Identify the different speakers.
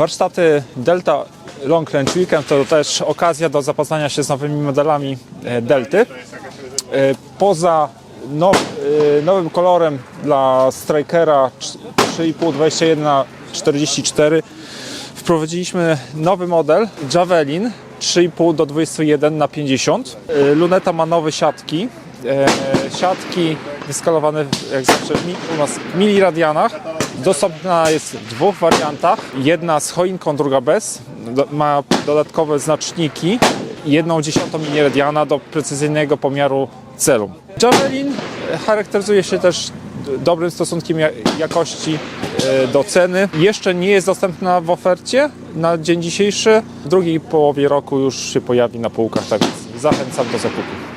Speaker 1: Warsztaty Delta Long Range Weekend to też okazja do zapoznania się z nowymi modelami e, Delty. E, Poza now, e, nowym kolorem dla Strikera 3,5 21 na 44 wprowadziliśmy nowy model Javelin 3,5 do 21 na 50. E, Luneta ma nowe siatki. Siatki wyskalowane jak zawsze w u nas w miliradianach. Dostępna jest w dwóch wariantach. Jedna z choinką, druga bez. Do, ma dodatkowe znaczniki. Jedną dziesiątą miliradiana do precyzyjnego pomiaru celu. Javelin charakteryzuje się też dobrym stosunkiem ja- jakości e, do ceny. Jeszcze nie jest dostępna w ofercie na dzień dzisiejszy. W drugiej połowie roku już się pojawi na półkach, tak więc zachęcam do zakupu.